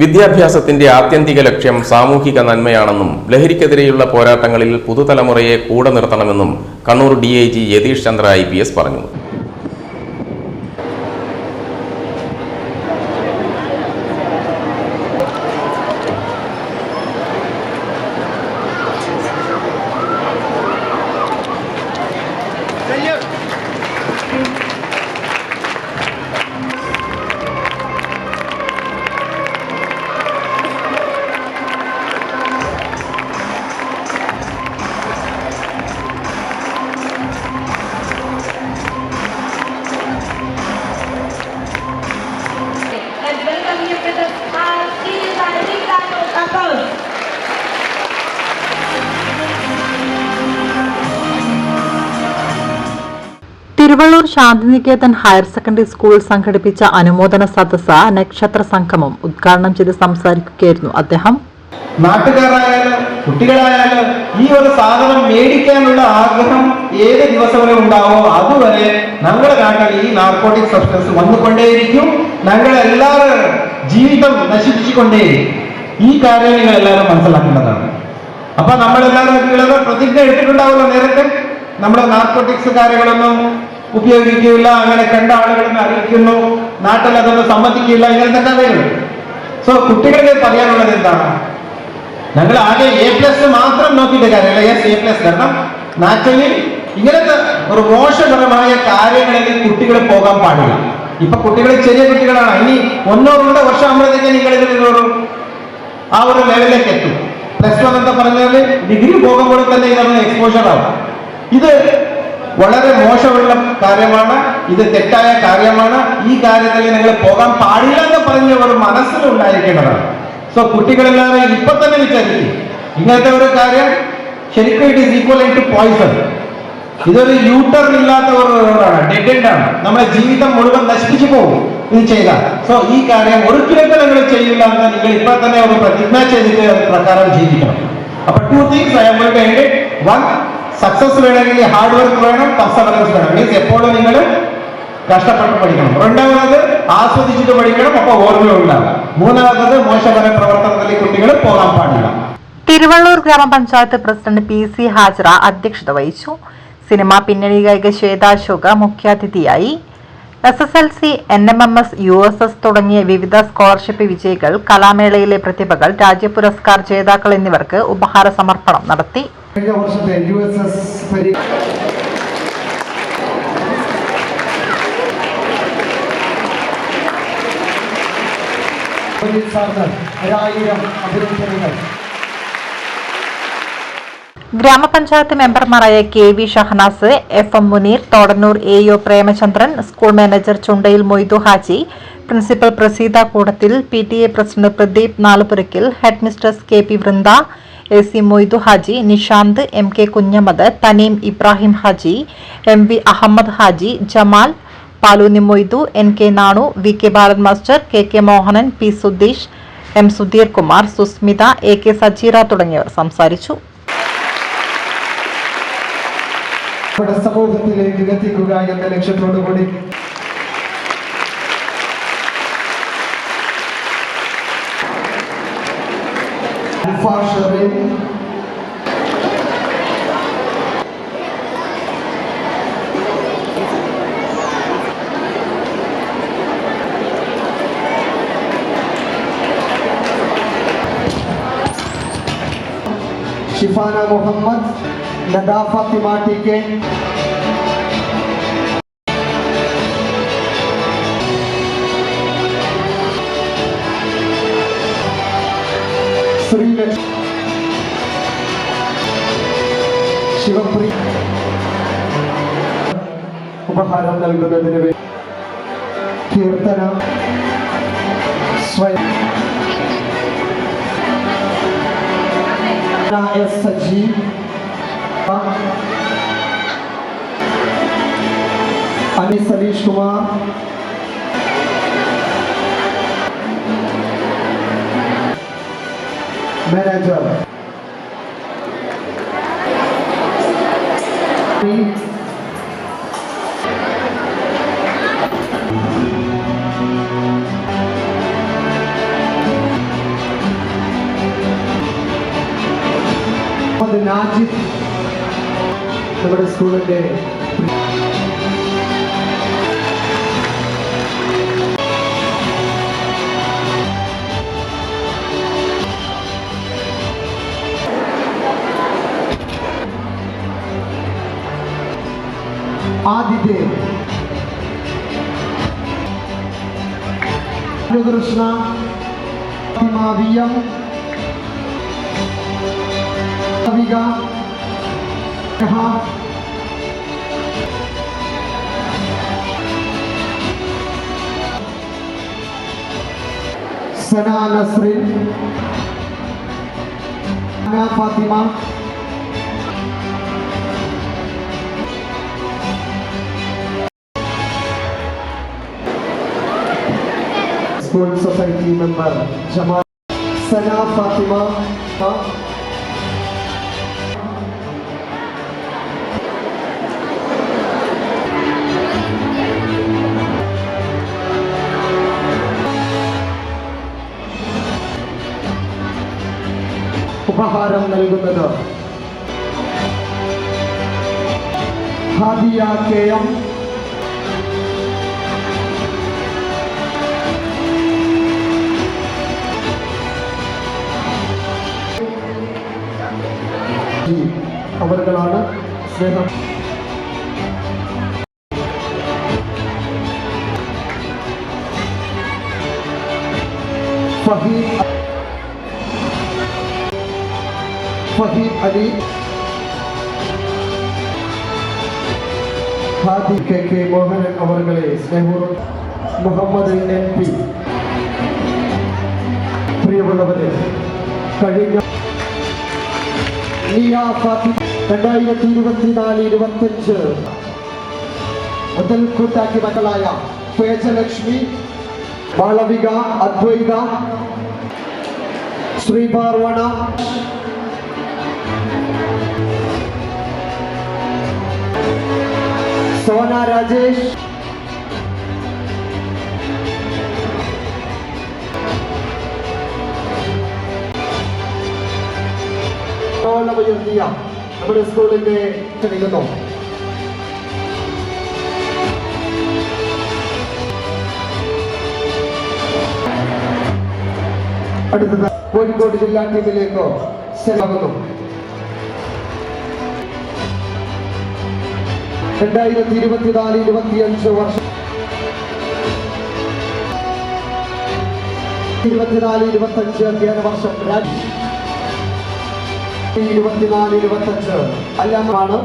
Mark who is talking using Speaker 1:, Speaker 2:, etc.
Speaker 1: വിദ്യാഭ്യാസത്തിന്റെ ആത്യന്തിക ലക്ഷ്യം സാമൂഹിക നന്മയാണെന്നും ലഹരിക്കെതിരെയുള്ള പോരാട്ടങ്ങളിൽ പുതുതലമുറയെ കൂടെ നിർത്തണമെന്നും Kannur D I G Yathish Chandra I P S പറഞ്ഞു.
Speaker 2: Thiruvallur Shantiniketan higher secondary school സംഘടിപ്പിച്ച അനുമോദന സദസ്സ നക്ഷത്ര സംഗമം ഉദ്ഘാടനം ചെയ്ത് സംസാരിക്കുകയായിരുന്നു അദ്ദേഹം.
Speaker 3: നാട്ടുകാരായാലും കുട്ടികളായാലും ഈ ഒരു സാധനം മേടിക്കാനുള്ള ആഗ്രഹം ഏത് ദിവസം വരെ ഉണ്ടാവോ അതുവരെ ഞങ്ങളുടെ നാട്ടിൽ ഈ നാർക്കോട്ടിക് സബ്സ്റ്റൻസ് വന്നുകൊണ്ടേയിരിക്കും. ഞങ്ങളെല്ലാവരും ജീവിതം നശിപ്പിച്ചുകൊണ്ടേയിരിക്കും. ഈ കാര്യം നിങ്ങൾ എല്ലാവരും മനസ്സിലാക്കേണ്ടതാണ്. അപ്പൊ നമ്മളെല്ലാവരും പ്രതിജ്ഞ എടുത്തിട്ടുണ്ടാവുമല്ലോ നേരത്തെ? നമ്മുടെ നാർക്കോട്ടിക്സ് കാര്യങ്ങളൊന്നും ഉപയോഗിക്കില്ല അങ്ങനെ കണ്ട ആളുകളെന്ന് അറിയിക്കുന്നു. നാട്ടിൽ അതൊന്നും സമ്മതിക്കില്ല ഇങ്ങനത്തെ കഥകൾ. സോ കുട്ടികൾക്ക് പറയാനുള്ളത് എന്താണ്? ഞങ്ങൾ ആകെ എ പ്ലസ് മാത്രം നോക്കിയിട്ട് കാര്യമില്ല. എസ് എ പ്ലസ് കാരണം നാച്ചുറലി ഇങ്ങനത്തെ ഒരു മോശകരമായ കാര്യങ്ങളിൽ കുട്ടികൾ പോകാൻ പാടില്ല. ഇപ്പൊ കുട്ടികൾ ചെറിയ കുട്ടികളാണ്. ഇനി ഒന്നോ രണ്ടോ വർഷം ആകുമ്പോഴത്തേക്ക് നിങ്ങൾ ഇതിൽ ആ ഒരു ലെവലിലേക്ക് എത്തും. പ്ലസ് വൺ എന്താ പറഞ്ഞാൽ ഡിഗ്രി പോകുമ്പോൾ തന്നെ ഇതൊന്ന് എക്സ്പോഷർ ആവും. ഇത് വളരെ മോശമുള്ള കാര്യമാണ്. ഇത് തെറ്റായ കാര്യമാണ്. ഈ കാര്യത്തിൽ നിങ്ങൾ പോകാൻ പാടില്ല എന്ന് ഒരു മനസ്സിലുണ്ടായിരിക്കേണ്ടതാണ്. സോ കുട്ടികളെല്ലാവരും ഇപ്പൊ തന്നെ വിചാരിക്കും. ഇങ്ങനത്തെ ഒരു കാര്യം ശരിക്കും it is equal to poison ഇതൊരു യൂട്ടേൺ ഇല്ലാത്ത ഒരു റോഡാണ് ഡെഡ് എൻഡ് ആണ്. നമ്മുടെ ജീവിതം മുഴുവൻ നശിപ്പിച്ചു പോകും. ഇത് ചെയ്ത. സോ ഈ കാര്യം ഒരിക്കലും നിങ്ങൾ ചെയ്യില്ല എന്ന് നിങ്ങൾ ഇപ്പൊ തന്നെ ഒരു പ്രതിജ്ഞ ചെയ്തിട്ട് പ്രകാരം ജീവിക്കണം. അപ്പൊ two things I aim to win success വേണമെങ്കിൽ ഹാർഡ് വർക്ക് വേണം പെർസവറൻസ് വേണം. മീൻസ് എപ്പോഴും നിങ്ങൾ കഷ്ടപ്പെട്ട് പഠിക്കണം. രണ്ടാമത് ആസ്വദിച്ചിട്ട് പഠിക്കണം അപ്പൊ ഓർമ്മ ഉണ്ടാകും. മൂന്നാമത് മോശപര പ്രവർത്തനത്തിൽ കുട്ടികൾ പോകാൻ പാടില്ല.
Speaker 2: തിരുവള്ളൂർ ഗ്രാമപഞ്ചായത്ത് പ്രസിഡന്റ് പി സി ഹാജറ അധ്യക്ഷത വഹിച്ചു. സിനിമാ പിന്നണി ഗായിക ശ്വേതാശോക മുഖ്യാതിഥിയായി. S S L C N M M S U S S തുടങ്ങിയ വിവിധ സ്കോളർഷിപ്പ് വിജയികൾ കലാമേളയിലെ പ്രതിഭകൾ രാജ്യ പുരസ്കാർ ജേതാക്കൾ എന്നിവർക്ക് ഉപഹാര സമർപ്പണം നടത്തി.
Speaker 4: കഴിഞ്ഞ വർഷത്തെ യു എസ് എസ് പരീക്ഷ ഒരായിരം അഭിനന്ദനങ്ങൾ.
Speaker 2: ഗ്രാമപഞ്ചായത്ത് മെമ്പർമാരായ K V Shahanas F M Muneer Thodannur A O Premachandran school manager Chundayil Moidu Haji principal Praseetha Koodathil P T A president Pradeep Nalupurakkil headmistress K P Vrinda A C Moidu Haji Nishanth M K Kunhammad Thaneem Ibrahim Haji M V Ahammad Haji Jamal Palooni Moidu N K Nanu V K Bharath master K K Mohanan P Sudheesh M Sudheer Kumar Susmitha A K Sajeera തുടങ്ങിയവർ സംസാരിച്ചു.
Speaker 4: സമൂഹത്തിലേക്ക് എത്തിക്കുക എന്ന ലക്ഷ്യത്തോടു Shifana Muhammad Nada Fathima T K. Sreelakshmi Shivapriya ഉപഹാരം നൽകുന്നതിന് വേണ്ടി കീർത്തന സ്വയം എസ് സജീവ് അനി സലീഷ് കുമാർ മാനേജർ മുഹമ്മദ് നാജിദ് നമ്മുടെ സ്കൂളിന്റെ ആദിദേവ് കൃഷ്ണ सभी का यहाँ। Sana Nasrin Fatima. School society member जमा। सना फातिमा। हाँ। ഉപഹാരം നൽകുന്നത്. ഹാദിയ അവരുകളാണ് സ്നേഹം. ഫഹീം ഫഹീം അലി. ഹാദി കെ കെ മോഹനൻ അവർകളെ സ്നേഹപൂർവം മുഹമ്മദ് എൻ പി. പ്രിയമുള്ളവരെ കഴിഞ്ഞ രണ്ടായിരത്തി ഇരുപത്തിനാല് ഇരുപത്തിയഞ്ച് മുതൽക്കൂട്ടാക്കി മകളായ പേജലക്ഷ്മി മാളവിക അദ്വൈത ശ്രീപാർവണ സോന രാജേഷ് ഉയർത്തിയ നമ്മുടെ സ്കൂളിന്റെ ക്ഷണിക്കുന്നു അടുത്തത് കോഴിക്കോട് ജില്ലാ ടീമിലേക്ക് സെലവുന്നു രണ്ടായിരത്തി ഇരുപത്തിനാല് ഇരുപത്തിയഞ്ച് വർഷം ഇരുപത്തിനാല് ഇരുപത്തഞ്ച് അധ്യയന വർഷം. ഇരുപത്തിനാല് ഇരുപത്തിനാല് ഇരുപത്തഞ്ച് അല്ലാമാണ്